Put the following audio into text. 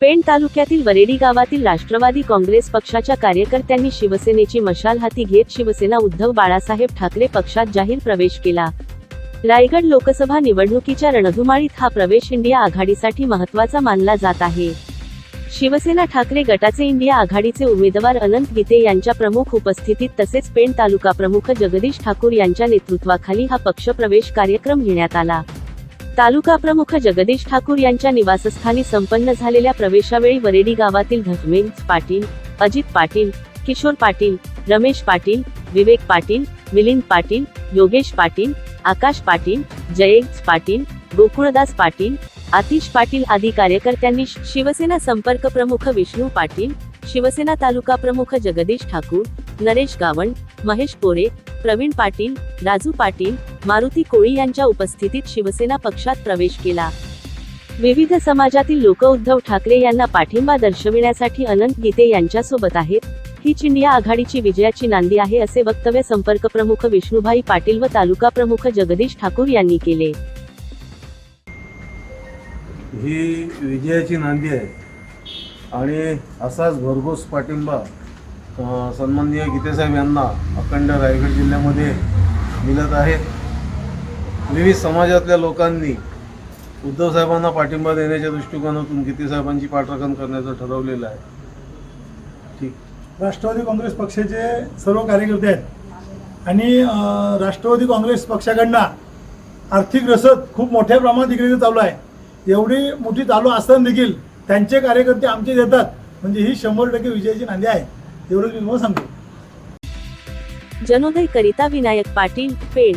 पेण तालुक्यातील वरेडी गावातील राष्ट्रवादी काँग्रेस पक्षाच्या कार्यकर्त्यांनी शिवसेनेची मशाल हाती घेत शिवसेना उद्धव बाळासाहेब ठाकरे पक्षात जाहीर प्रवेश केला. रायगड लोकसभा निवडणुकीच्या रणधुमाळीत हा प्रवेश इंडिया आघाडीसाठी महत्त्वाचा मानला जात आहे. शिवसेना ठाकरे गटाचे इंडिया आघाडीचे उमेदवार अनंत गीते यांच्या प्रमुख उपस्थितीत तसेच पेण तालुका प्रमुख जगदीश ठाकूर यांच्या नेतृत्वाखाली हा पक्षप्रवेश कार्यक्रम घेण्यात आला. तालुका प्रमुख जगदीश ठाकूर यांच्या निवासस्थानी संपन्न झालेल्या प्रवेशावेळी वरेडी गावातील धर्मेंद्र पाटील अजित पाटील किशोर पाटील रमेश पाटील विवेक पाटील मिलिंद पाटील योगेश पाटील आकाश पाटील जयेश पाटील गोकुळदास पाटील आतिश पाटील आदी कार्यकर्त्यांनी शिवसेना संपर्क प्रमुख विष्णू पाटील शिवसेना तालुका प्रमुख जगदीश ठाकूर नरेश गावंड महेश कोरे प्रवीण पाटील राजू पाटील मारुती कोळी यांच्या उपस्थितीत शिवसेना पक्षात प्रवेश केला. विविध समाजातील लोक उद्धव ठाकरे यांना पाठिंबा दर्शविण्यासाठी अनंत गीते यांच्यासोबत आहेत. हीच इंडिया आघाडीची विजयाची नांदी आहे असे वक्तव्य संपर्क प्रमुख विष्णुभाई पाटील व तालुका प्रमुख जगदीश ठाकूर यांनी केले. ही विजयाची नांदी आहे. आणि असाच भरघोस पाठिंबा सन्माननीय गीतेसाहेब यांना अखंड रायगड जिल्ह्यामध्ये मिळत आहे. विविध समाजातल्या लोकांनी उद्धव साहेबांना पाठिंबा देण्याच्या दृष्टिकोनातून गीतेसाहेबांची पाठराखण करण्याचं ठरवलेलं आहे. ठीक. राष्ट्रवादी काँग्रेस पक्षाचे सर्व कार्यकर्ते आहेत. आणि राष्ट्रवादी काँग्रेस पक्षाकडनं आर्थिक रसद खूप मोठ्या प्रमाणात इकडे चालू आहे. एवढी मोठी चालू असताना देखील त्यांचे कार्यकर्ते आमचे देतात. म्हणजे ही शंभर टक्के विजयाची नांदी आहे. एवढं मी तुम्हाला सांगतो. जनोदय करिता विनायक पाटील पेण.